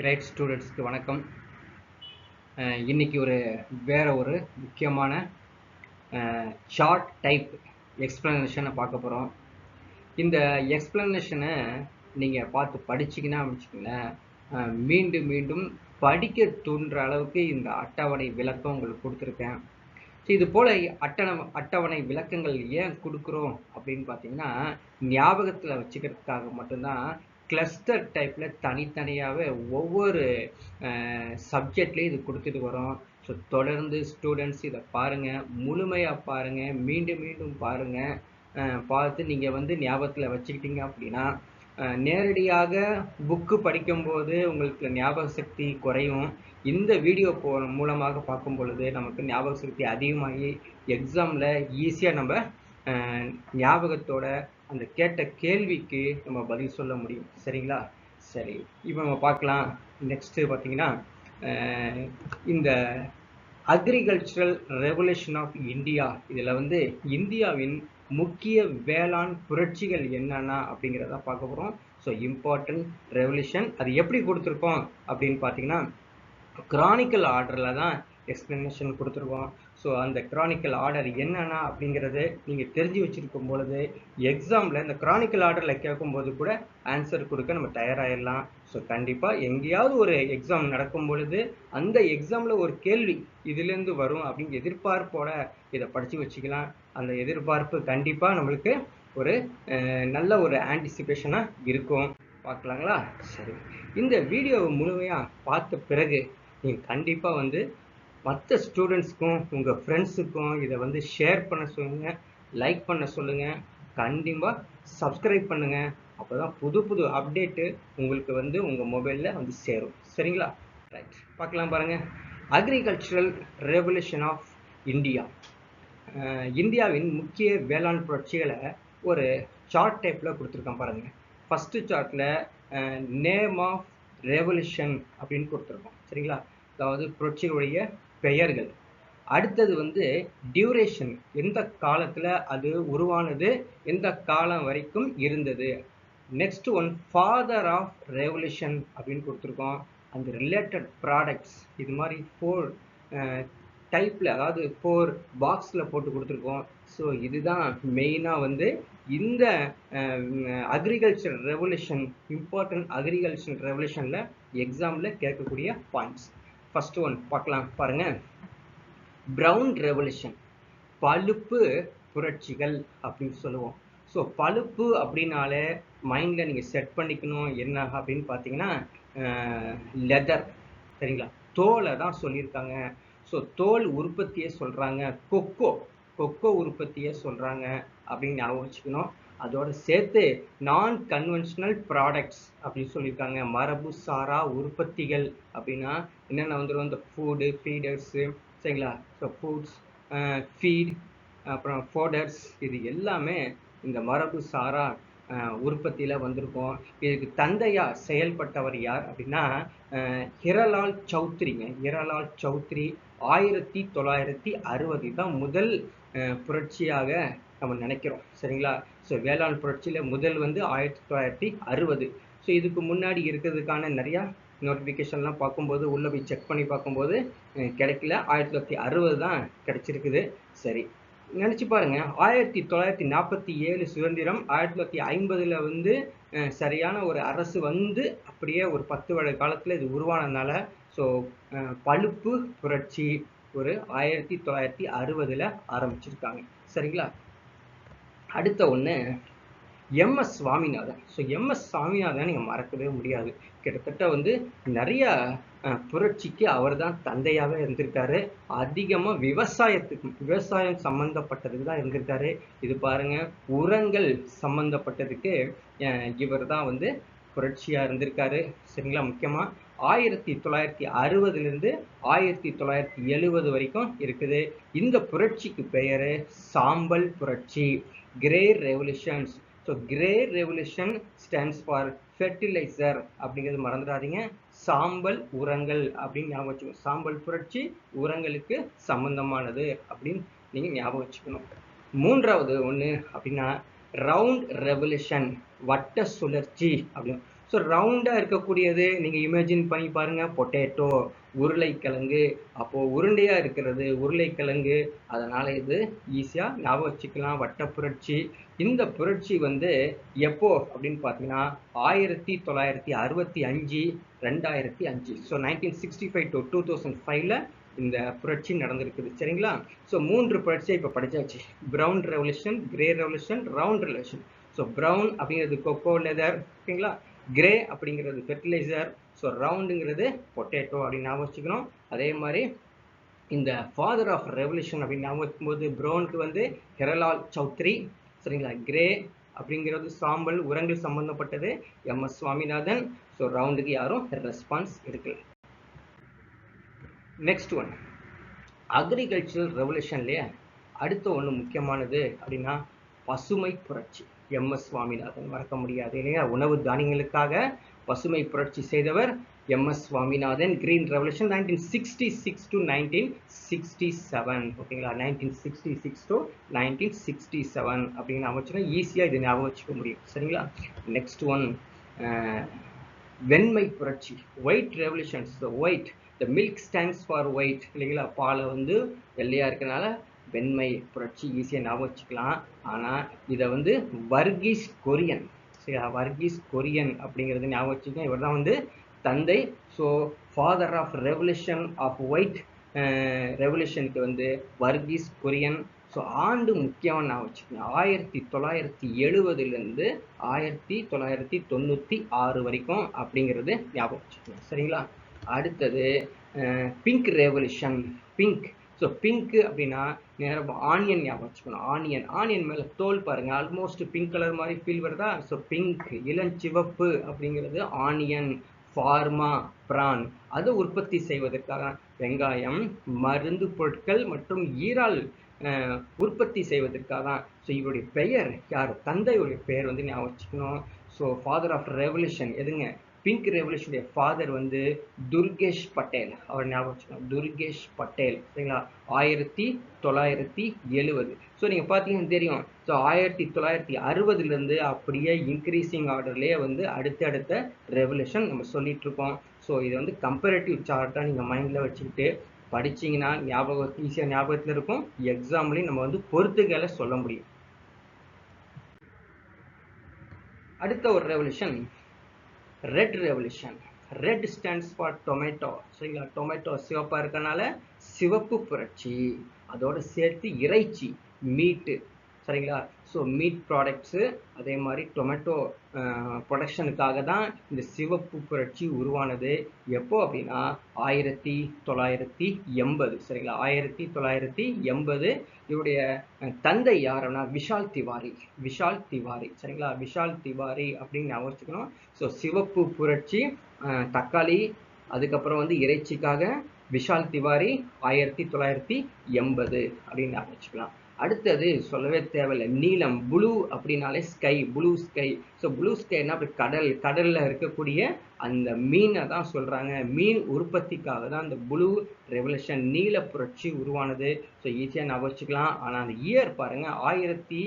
Great ஸ்டூடெண்ட்ஸ்க்கு வணக்கம். இன்றைக்கி ஒரு வேறு ஒரு முக்கியமான ஷார்ட் டைப் எக்ஸ்பிளனேஷனை பார்க்க போகிறோம் இந்த எக்ஸ்ப்ளனேஷனை நீங்கள் பார்த்து படிச்சீங்கன்னா வச்சுக்கோங்களேன் மீண்டும் மீண்டும் படிக்க தூண்டுற அளவுக்கு இந்த அட்டவணை விளக்கம் உங்களுக்கு கொடுத்துருக்கேன். ஸோ இது போல் அட்டண அட்டவணை விளக்கங்கள் ஏன் கொடுக்குறோம் அப்படின்னு பார்த்தீங்கன்னா ஞாபகத்தில் வச்சுக்கிறதுக்காக மட்டும்தான் கிளஸ்டர் டைப்பில் தனித்தனியாகவே ஒவ்வொரு சப்ஜெக்ட்லேயும் இது கொடுத்துட்டு வரோம். ஸோ தொடர்ந்து ஸ்டூடெண்ட்ஸ் இதை பாருங்கள் முழுமையாக பாருங்கள் மீண்டும் மீண்டும் பாருங்கள் பார்த்து நீங்கள் வந்து ஞாபகத்தில் வச்சுக்கிட்டீங்க அப்படின்னா நேரடியாக புக்கு படிக்கும்போது உங்களுக்கு ஞாபக சக்தி குறையும். இந்த வீடியோ போ மூலமாக பார்க்கும் பொழுது நமக்கு ஞாபக சக்தி அதிகமாகி எக்ஸாமில் ஈஸியாக நம்ம ஞாபகத்தோட அந்த கேட்ட கேள்விக்கு நம்ம பதில் சொல்ல முடியும். சரிங்களா? சரி இப்போ நம்ம பார்க்கலாம். நெக்ஸ்ட்டு பார்த்தீங்கன்னா இந்த அக்ரிகல்ச்சரல் ரெவல்யூஷன் ஆஃப் இந்தியா இதில் வந்து இந்தியாவின் முக்கிய வேளாண் புரட்சிகள் என்னென்ன அப்படிங்கிறத பார்க்க போகிறோம் ஸோ இம்பார்ட்டன்ட் ரெவல்யூஷன் அது எப்படி கொடுத்துருக்கோம் அப்படின்னு பார்த்தீங்கன்னா கிரானிக்கல் ஆர்டரில் தான் எக்ஸ்ப்ளனேஷன் கொடுத்துருக்கோம். ஸோ அந்த க்ரானிக்கல் ஆர்டர் என்னென்னா அப்படிங்கிறது நீங்கள் தெரிஞ்சு வச்சுருக்கும் பொழுது எக்ஸாமில் இந்த க்ரானிக்கல் ஆர்டரில் கேட்கும்போது கூட ஆன்சர் கொடுக்க நம்ம தயாராகிடலாம் ஸோ கண்டிப்பாக எங்கேயாவது ஒரு எக்ஸாம் நடக்கும் பொழுது அந்த எக்ஸாமில் ஒரு கேள்வி இதுலேருந்து வரும் அப்படின்னு எதிர்பார்ப்போட இதை படித்து வச்சுக்கலாம். அந்த எதிர்பார்ப்பு கண்டிப்பாக நம்மளுக்கு ஒரு நல்ல ஒரு ஆன்டிசிபேஷனாக இருக்கும். பார்க்கலாங்களா? சரி. இந்த வீடியோவை முழுமையாக பார்த்த பிறகு நீங்கள் கண்டிப்பாக வந்து மற்ற ஸ்டூடெண்ட்ஸ்க்கும் உங்கள் ஃப்ரெண்ட்ஸுக்கும் இதை வந்து ஷேர் பண்ண சொல்லுங்கள் லைக் பண்ண சொல்லுங்கள் கண்டிப்பாக சப்ஸ்கிரைப் பண்ணுங்கள் அப்போ தான் புது புது அப்டேட்டு உங்களுக்கு வந்து உங்கள் மொபைலில் வந்து சேரும். சரிங்களா? ரைட் பார்க்கலாம் பாருங்கள் அக்ரிகல்ச்சரல் ரெவல்யூஷன் ஆஃப் இந்தியா இந்தியாவின் முக்கிய வேளாண் புரட்சிகளை ஒரு சார்ட் டைப்பில் கொடுத்துருக்கேன் பாருங்கள் ஃபஸ்ட்டு சார்ட்டில் நேம் ஆஃப் ரெவல்யூஷன் அப்படின்னு கொடுத்துருக்கோம் சரிங்களா? அதாவது புரட்சிகளுடைய பெயர்கள். அடுத்தது வந்து டியூரேஷன் எந்த காலத்தில் அது உருவானது? எந்த காலம் வரைக்கும் இருந்தது? Next one father of revolution அப்படின்னு கொடுத்துருக்கோம். அந்த ரிலேட்டட் ப்ராடக்ட்ஸ் இது மாதிரி ஃபோர் டைப்பில் அதாவது ஃபோர் பாக்ஸில் போட்டு கொடுத்துருக்கோம். ஸோ இதுதான் மெயினாக வந்து இந்த அக்ரிகல்ச்சர் ரெவல்யூஷன் இம்பார்ட்டன்ட் அக்ரிகல்ச்சர் ரெவல்யூஷனில் எக்ஸாமில் கேட்கக்கூடிய பாயிண்ட்ஸ் ஃபர்ஸ்ட் ஒன் பார்க்கலாம் பாருங்க. ப்ரௌன் ரெவல்யூஷன் பழுப்பு புரட்சிகள் அப்படின்னு சொல்லுவோம். ஸோ பழுப்பு அப்படின்னாலே மைண்டில் நீங்கள் செட் பண்ணிக்கணும் என்ன அப்படின்னு பார்த்தீங்கன்னா லெதர் சரிங்களா? தோலை தான் சொல்லியிருக்காங்க. ஸோ தோல் உற்பத்தியை சொல்கிறாங்க கொக்கோ கொக்கோ உற்பத்தியை சொல்கிறாங்க அப்படின்னு ஞாபகம் வச்சுக்கணும். அதோட சேர்த்து நான் கன்வென்ஷனல் ப்ராடக்ட்ஸ் அப்படின்னு சொல்லியிருக்காங்க. மரபு சாரா உற்பத்திகள் அப்படின்னா என்னென்ன வந்துடும் இந்த ஃபுட்டு ஃபீடர்ஸு சரிங்களா? ஸோ ஃபுட்ஸ் ஃபீட் அப்புறம் ஃபோடர்ஸ் இது எல்லாமே இந்த மரபு சாரா உற்பத்தியில் வந்திருக்கோம். இதுக்கு தந்தையாக செயல்பட்டவர் யார் அப்படின்னா ஹிரலால் சௌத்ரிங்க. ஹிரலால் சௌத்ரி ஆயிரத்தி தொள்ளாயிரத்தி அறுபது தான் முதல் புரட்சியாக நம்ம நினைக்கிறோம். சரிங்களா? ஸோ வேளாண் புரட்சியில் முதல் வந்து ஆயிரத்தி தொள்ளாயிரத்தி அறுபது. ஸோ இதுக்கு முன்னாடி இருக்கிறதுக்கான நிறையா நோட்டிஃபிகேஷன்லாம் பார்க்கும்போது உள்ளே போய் செக் பண்ணி பார்க்கும்போது கிடைக்கல. ஆயிரத்தி தொள்ளாயிரத்தி அறுபது தான் கிடச்சிருக்குது. சரி. நினச்சி பாருங்க. ஆயிரத்தி தொள்ளாயிரத்தி நாற்பத்தி ஏழு சுதந்திரம் ஆயிரத்தி தொள்ளாயிரத்தி ஐம்பதில் வந்து சரியான ஒரு அரசு வந்து அப்படியே ஒரு பத்து வருட காலத்தில் இது உருவானதுனால ஸோ பழுப்பு புரட்சி ஒரு ஆயிரத்தி தொள்ளாயிரத்தி அறுபதில் ஆரம்பிச்சிருக்காங்க. சரிங்களா? அடுத்த ஒன்று MS Swaminathan. So MS Swaminathan நீங்கள் மறக்கவே முடியாது. கிட்டத்தட்ட வந்து நிறைய புரட்சிக்கு அவர் தான் தந்தையாகவே இருந்திருக்காரு. அதிகமாக விவசாயத்துக்கு விவசாயம் சம்மந்தப்பட்டதுக்கு தான் இருந்திருக்காரு. இது பாருங்க உரங்கள் சம்மந்தப்பட்டதுக்கு இவர் தான் வந்து புரட்சியாக இருந்திருக்காரு. சரிங்களா? முக்கியமாக ஆயிரத்தி தொள்ளாயிரத்தி அறுபதுலேருந்து ஆயிரத்தி தொள்ளாயிரத்தி எழுபது வரைக்கும் இருக்குது. இந்த புரட்சிக்கு பெயர் சாம்பல் புரட்சி. Grey revolutions so grey revolution stands for fertiliser அப்படிங்கிறது மறந்துடாதீங்க. சாம்பல் உரங்கள் அப்படின்னு ஞாபகம் வச்சுக்கணும் சாம்பல் புரட்சி உரங்களுக்கு சம்பந்தமானது அப்படின்னு நீங்கள் ஞாபகம் வச்சுக்கணும். மூன்றாவது ஒன்று அப்படின்னா ரவுண்ட் ரெவல்யூஷன் வட்ட சுழற்சி அப்படின்னு. ஸோ ரவுண்டாக இருக்கக்கூடியது நீங்கள் இமேஜின் பண்ணி பாருங்கள் பொட்டேட்டோ உருளைக்கிழங்கு அப்போது உருண்டையாக இருக்கிறது உருளைக்கிழங்கு அதனால் இது ஈஸியாக ஞாபகம் வச்சுக்கலாம். வட்ட புரட்சி. இந்த புரட்சி வந்து எப்போ அப்படின்னு பார்த்தீங்கன்னா ஆயிரத்தி தொள்ளாயிரத்தி அறுபத்தி அஞ்சு ரெண்டாயிரத்தி அஞ்சு. So nineteen sixty five to two thousand ஃபைவ்ல இந்த புரட்சி நடந்திருக்குது. சரிங்களா? ஸோ மூன்று புரட்சியை இப்போ படிச்சாச்சு. Brown revolution grey revolution round revolution so brown அப்படிங்கிறது கொக்கோ லெதர் ஓகேங்களா கிரே அப்படிங்கிறது ஃபெர்டிலைசர் ஸோ ரவுண்டுங்கிறது பொட்டேட்டோ அப்படின்னு ஞாபகம் வச்சுக்கணும். அதே மாதிரி இந்த ஃபாதர் ஆஃப் ரெவல்யூஷன் அப்படின்னு ஞாபகம் வைக்கும்போது ப்ரௌனுக்கு வந்து ஹெரலால் சௌத்ரி சரிங்களா? கிரே அப்படிங்கிறது சாம்பல் உரங்கள் சம்பந்தப்பட்டது. எம் எஸ் சுவாமிநாதன் ஸோ ரவுண்டுக்கு யாரும் ரெஸ்பான்ஸ் எடுக்கல. நெக்ஸ்ட் ஒன் அக்ரிகல்ச்சரல் ரெவல்யூஷன்லேயே அடுத்த ஒன்று முக்கியமானது அப்படின்னா பசுமை புரட்சி. எம் எஸ் சுவாமிநாதன் மறக்க முடியாது இல்லையா? உணவு தானியங்களுக்காக பசுமை புரட்சி செய்தவர் M S Swaminathan. Green revolution nineteen sixty six to nineteen sixty seven ஓகேங்களா? Nineteen sixty six to nineteen sixty seven அப்படின்னு அமைச்சுன்னா ஈஸியாக இதை ஞாபகம் வச்சுக்க முடியும். சரிங்களா? நெக்ஸ்ட் ஒன் வெண்மை புரட்சி. White revolutions white the milk stands for white இல்லைங்களா? பாலை வந்து வெள்ளையாக இருக்கனால வெண்மை புரட்சி ஈஸியாக ஞாபகம் வச்சுக்கலாம். ஆனால் இதை வந்து வர்கீஸ் கொரியன். சரியா? வர்கீஸ் கொரியன் அப்படிங்கிறது ஞாபகம் வச்சுக்கலாம் இவர் தான் வந்து தந்தை. So father of revolution of white ரெவல்யூஷனுக்கு வந்து வர்கீஸ் கொரியன். ஸோ ஆண்டு முக்கியமாக நான் வச்சுக்கேன் ஆயிரத்தி தொள்ளாயிரத்தி எழுபதுலேருந்து ஆயிரத்தி தொள்ளாயிரத்தி தொண்ணூற்றி ஆறு வரைக்கும் அப்படிங்கிறது ஞாபகம் வச்சுக்கோங்க. சரிங்களா? அடுத்தது pink revolution pink so pink அப்படின்னா நேரம் ஆனியன் ஞாபகம் வச்சுக்கணும். ஆனியன் ஆனியன் மேலே தோல் பாருங்கள் ஆல்மோஸ்ட் பிங்க் கலர் மாதிரி ஃபீல் வருதா? ஸோ பிங்க் இளஞ்சிவப்பு அப்படிங்கிறது ஆனியன் ஃபார்மா பிரான் அதை உற்பத்தி செய்வதற்காக வெங்காயம் மருந்து பொருட்கள் மற்றும் ஈரால் உற்பத்தி செய்வதற்காக. தான் ஸோ இவருடைய பெயர் யார்? தந்தையுடைய பெயர் வந்து ஞாபகம் வச்சுக்கணும். ஸோ ஃபாதர் ஆஃப் ரெவல்யூஷன் எதுங்க? பிங்க் ரெவல்யூஷனுடைய ஃபாதர் வந்து துர்கேஷ் பட்டேல். அவர் ஞாபகம் வச்சுக்கணும் துர்கேஷ் பட்டேல். சரிங்களா? ஆயிரத்தி தொள்ளாயிரத்தி எழுவது. ஸோ நீங்கள் பார்த்தீங்கன்னா தெரியும். ஸோ ஆயிரத்தி தொள்ளாயிரத்தி அறுபதுலேருந்து அப்படியே இன்க்ரீஸிங் ஆர்டர்லேயே வந்து அடுத்தடுத்த ரெவல்யூஷன் நம்ம சொல்லிட்டு இருக்கோம். ஸோ இது வந்து கம்பேரட்டிவ் சார்ட்டாக நீங்கள் மைண்டில் வச்சுக்கிட்டு படிச்சிங்கன்னா ஞாபகம் ஈஸியாக ஞாபகத்தில் இருக்கும். எக்ஸாம்லேயும் நம்ம வந்து பொறுத்துக்களை சொல்ல முடியும். அடுத்த ஒரு revolution red revolution red stands for tomato சரிங்களா? டொமேட்டோ சிவப்பாக இருக்கனால சிவப்பு புரட்சி. அதோட சேர்த்து இறைச்சி மீட்டு. சரிங்களா? ஸோ மீட் ப்ராடக்ட்ஸு அதே மாதிரி டொமேட்டோ ப்ரொடக்ஷனுக்காக தான் இந்த சிவப்பு புரட்சி உருவானது. எப்போ அப்படின்னா ஆயிரத்தி தொள்ளாயிரத்தி எண்பது சரிங்களா? ஆயிரத்தி தொள்ளாயிரத்தி எண்பது இவருடைய தந்தை யாருன்னா விஷால் திவாரி விஷால் திவாரி சரிங்களா? விஷால் திவாரி அப்படின்னு ஞாபகம் வச்சுக்கணும். ஸோ சிவப்பு புரட்சி தக்காளி அதுக்கப்புறம் வந்து இறைச்சிக்காக விஷால் திவாரி ஆயிரத்தி தொள்ளாயிரத்தி எண்பது அப்படின்னு ஞாபகம் வச்சுக்கலாம். அடுத்தது சொல்லவே தேவையில்லை. நீலம் ப்ளூ அப்படின்னாலே sky blue sky so blue ஸ்கைனா அப்படி கடல் கடலில் இருக்கக்கூடிய அந்த மீனை தான் சொல்கிறாங்க மீன் உற்பத்திக்காக தான் அந்த ப்ளூ ரெவல்யூஷன் நீல புரட்சி உருவானது. ஸோ ஈஸியாக நான் வச்சுக்கலாம் ஆனால் அந்த இயர் பாருங்கள் ஆயிரத்தி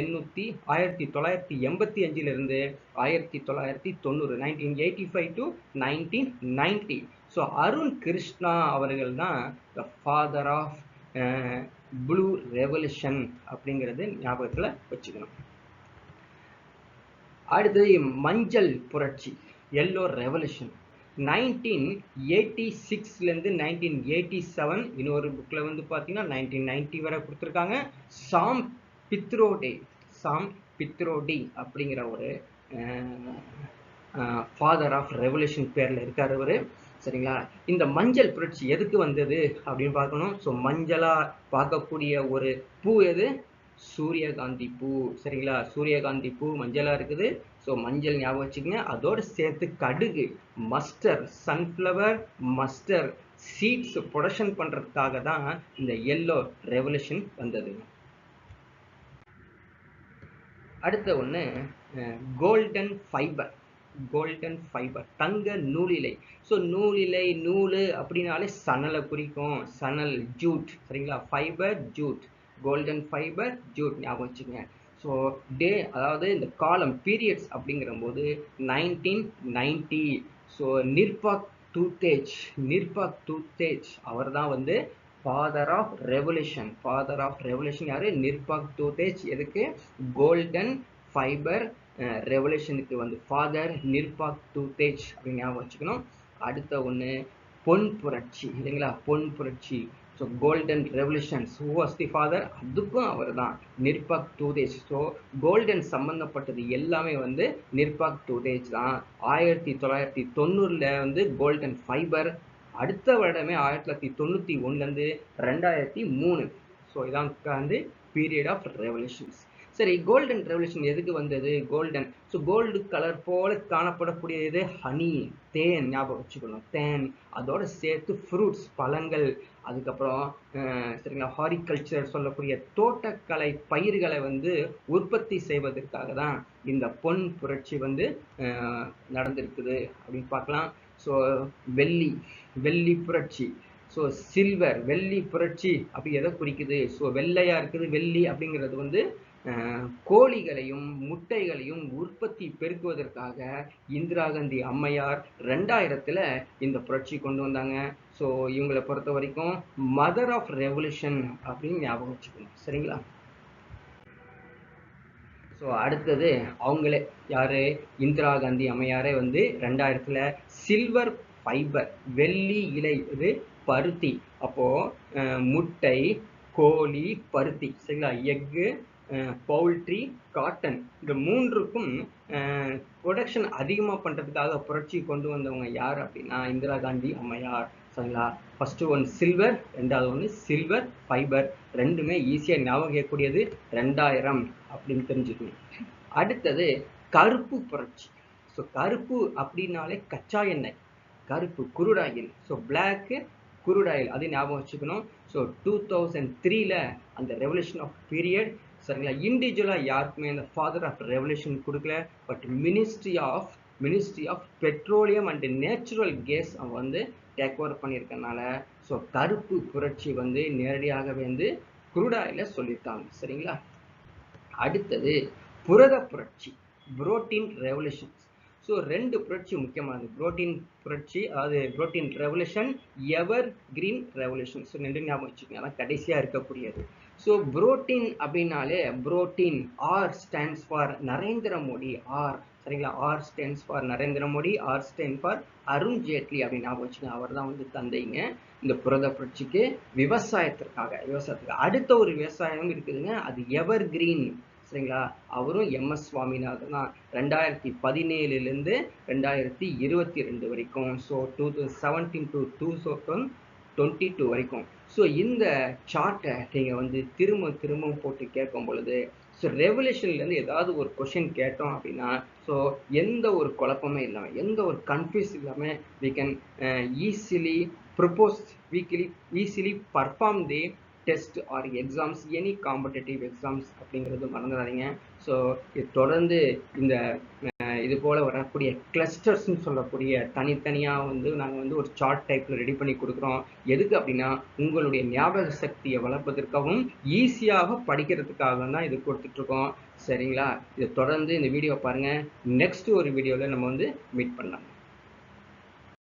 எண்ணூற்றி ஆயிரத்தி தொள்ளாயிரத்தி எண்பத்தி அஞ்சிலிருந்து ஆயிரத்தி தொள்ளாயிரத்தி தொண்ணூறு nineteen eighty five to nineteen ninety so Arun Krishna அவர்கள் தான் the father of blue revolution அப்படிங்கிறது ஞாபகத்தில் வச்சுக்கணும். அடுத்தது மஞ்சள் புரட்சி எல்லோ ரெவல்யூஷன் நைன்டீன் எயிட்டி சிக்ஸ்லேருந்து நைன்டீன் எயிட்டி செவன் இன்னொரு புக்கில் வந்து பார்த்தீங்கன்னா நைன்டீன் நைன்ட்டி வரை கொடுத்துருக்காங்க. சாம் பித்ரோடே சாம் பித்ரோடி அப்படிங்கிற ஒரு ஃபாதர் ஆஃப் ரெவல்யூஷன் பேரில் இருக்கார் அவர் சரிங்களா? இந்த மஞ்சள் புரட்சி எதுக்கு வந்தது அப்படின்னு பார்க்கணும். ஸோ மஞ்சளாக பார்க்கக்கூடிய ஒரு பூ எது? சூரியகாந்தி பூ. சரிங்களா? சூரியகாந்தி பூ மஞ்சளாக இருக்குது. ஸோ மஞ்சள் ஞாபகம் வச்சுக்கோங்க. அதோடு சேர்த்து கடுகு mustard sunflower mustard seeds production பண்ணுறதுக்காக தான் இந்த எல்லோ ரெவல்யூஷன் வந்தது. அடுத்த ஒன்று கோல்டன் ஃபைபர் கோல்டன் ஃபைபர் தங்க நூலிலை. ஸோ நூலிலை நூல் அப்படின்னாலே சணலை குறிக்கும். சணல் ஜூட் சரிங்களா? Fibre jute golden fibre jute ஞாபகம் வச்சுக்கோங்க. ஸோ டே அதாவது இந்த காலம் பீரியட்ஸ் அப்படிங்கிற போது nineteen ninety so Nirpakh Tutej Nirpakh Tutej அவர் தான் வந்து father of revolution father of revolution யார்? நிர்பாக் டூத்தேஜ் எதுக்கு? கோல்டன் ஃபைபர் ரெவலேஷனுக்கு வந்து ஃபாதர் நிர்பாக் டூத்தேஜ் அப்படின்னு ஞாபகம் வச்சுக்கணும். அடுத்த ஒன்று பொன் புரட்சி இல்லைங்களா? பொன் புரட்சி. So golden revolutions who was the father அதுக்கும் அவர் தான் நிர்பாக் டூதேஜ் ஸோ கோல்டன் சம்மந்தப்பட்டது எல்லாமே வந்து நிர்பாக் டூதேஜ் தான். ஆயிரத்தி தொள்ளாயிரத்தி தொண்ணூறில் வந்து கோல்டன் ஃபைபர் அடுத்த வருடமே ஆயிரத்தி தொள்ளாயிரத்தி தொண்ணூற்றி ஒன்றுலேருந்து ரெண்டாயிரத்தி மூணு. ஸோ இதான் வந்து பீரியட் ஆஃப் ரெவல்யூஷன்ஸ் சரி கோல்டன் ரெவல்யூஷன் எதுக்கு வந்தது? கோல்டன் ஸோ கோல்டு கலர் போல காணப்படக்கூடியது ஹனி தேன் ஞாபகம் வச்சுக்கணும். தேன். அதோட சேர்த்து ஃப்ரூட்ஸ் பழங்கள். அதுக்கப்புறம் சரிங்களா ஹாரிகல்ச்சர் சொல்லக்கூடிய தோட்டக்கலை பயிர்களை வந்து உற்பத்தி செய்வதற்காக தான் இந்த பொன் புரட்சி வந்து நடந்திருக்குது அப்படின்னு பார்க்கலாம். ஸோ வெள்ளி வெள்ளி புரட்சி. ஸோ சில்வர் வெள்ளி புரட்சி அப்படி எதை குறிக்குது? ஸோ வெள்ளையாக இருக்குது வெள்ளி அப்படிங்கிறது வந்து கோழிகளையும் முட்டைகளையும் உற்பத்தி பெருக்குவதற்காக இந்திரா காந்தி அம்மையார் ரெண்டாயிரத்தில் இந்த புரட்சி கொண்டு வந்தாங்க. ஸோ இவங்களை பொறுத்த வரைக்கும் மதர் ஆஃப் ரெவல்யூஷன் அப்படின்னு ஞாபகம் வச்சுக்கணும். சரிங்களா? ஸோ அடுத்தது அவங்களே யாரு? இந்திரா காந்தி அம்மையாரே வந்து ரெண்டாயிரத்தில் சில்வர் ஃபைபர் வெள்ளி இலை இது பருத்தி. அப்போ முட்டை கோழி பருத்தி. சரிங்களா? எக்கு பவுல்ட்ரி காட்டன் இந்த மூன்றுக்கும் ப்ரொடக்ஷன் அதிகமாக பண்ணுறதுக்காக புரட்சி கொண்டு வந்தவங்க யார் அப்படின்னா இந்திரா காந்தி அம்மையார் சரிங்களா? ஃபஸ்ட்டு ஒன் சில்வர் ரெண்டாவது ஒன்று சில்வர் ஃபைபர் ரெண்டுமே ஈஸியாக ஞாபகம் கேட்கக்கூடியது ரெண்டாயிரம் அப்படின்னு தெரிஞ்சுக்கணும். அடுத்தது கருப்பு புரட்சி. ஸோ கருப்பு அப்படின்னாலே கச்சா எண்ணெய். கருப்பு குருடாயில். So block crude oil. அது ஞாபகம் வச்சுக்கணும். ஸோ டூ தௌசண்ட் த்ரீல அந்த ரெவல்யூஷன் ஆஃப் பீரியட் சரிங்களா இண்டிவிஜுவலாக யாருக்குமே இந்த ஃபாதர் ஆஃப் ரெவல்யூஷன் கொடுக்கல but ministry of ministry of petroleum and natural gas அவங்க வந்து டேக் ஓவர் பண்ணியிருக்கனால ஸோ கருப்பு புரட்சி வந்து நேரடியாகவே வந்து குருடாயில் சொல்லியிருக்காங்க சரிங்களா? அடுத்தது புரத புரட்சி புரோட்டீன் ரெவல்யூஷன்ஸ் ஸோ ரெண்டு புரட்சி முக்கியமானது புரோட்டீன் புரட்சி அதாவது protein revolution evergreen revolution so ரெண்டு ஞாபகம் வச்சுக்கோங்க அதான் கடைசியாக இருக்கக்கூடியது. ஸோ புரோட்டீன் அப்படின்னாலே protein R stands for Narendra Modi R சரிங்களா? R stands for Narendra Modi R stand for Arun Jaitley அப்படின்னு ஞாபகம் வச்சுக்கோங்க அவர் தான் வந்து தந்தைங்க இந்த புரத புரட்சிக்கு விவசாயத்திற்காக விவசாயத்துக்கு. அடுத்த ஒரு விவசாயம் இருக்குதுங்க அது எவர் கிரீன் சரிங்களா? அவரும் எம்எஸ் சுவாமிநாதன் தான். ரெண்டாயிரத்தி பதினேழுலேருந்து ரெண்டாயிரத்தி இருபத்தி ரெண்டு வரைக்கும். So two thousand seventeen to two thousand twenty two வரைக்கும். ஸோ இந்த சார்ட்டை நீங்கள் வந்து திரும்ப திரும்ப போட்டு கேட்கும் பொழுது ஸோ ரெவல்யூஷன்லேருந்து ஏதாவது ஒரு கொஷின் கேட்டோம் அப்படின்னா ஸோ எந்த ஒரு குழப்பமே இல்லாமல் எந்த ஒரு கன்ஃபியூஸ் இல்லாமல் we can easily propose weekly easily perform the test or exams any competitive exams அப்படிங்கிறது மறந்துடாதீங்க. ஸோ தொடர்ந்து இந்த இது போல் வரக்கூடிய கிளஸ்டர்ஸ்னு சொல்லக்கூடிய தனித்தனியாக வந்து நாங்கள் வந்து ஒரு சார்ட் டைப்பில் ரெடி பண்ணி கொடுக்குறோம். எதுக்கு அப்படின்னா உங்களுடைய ஞாபக சக்தியை வளர்ப்பதற்காகவும் ஈஸியாக படிக்கிறதுக்காக தான் இது கொடுத்துட்ருக்கோம். சரிங்களா? இதை தொடர்ந்து இந்த வீடியோ பாருங்கள் நெக்ஸ்ட் ஒரு வீடியோவில் நம்ம வந்து மீட் பண்ணலாம்.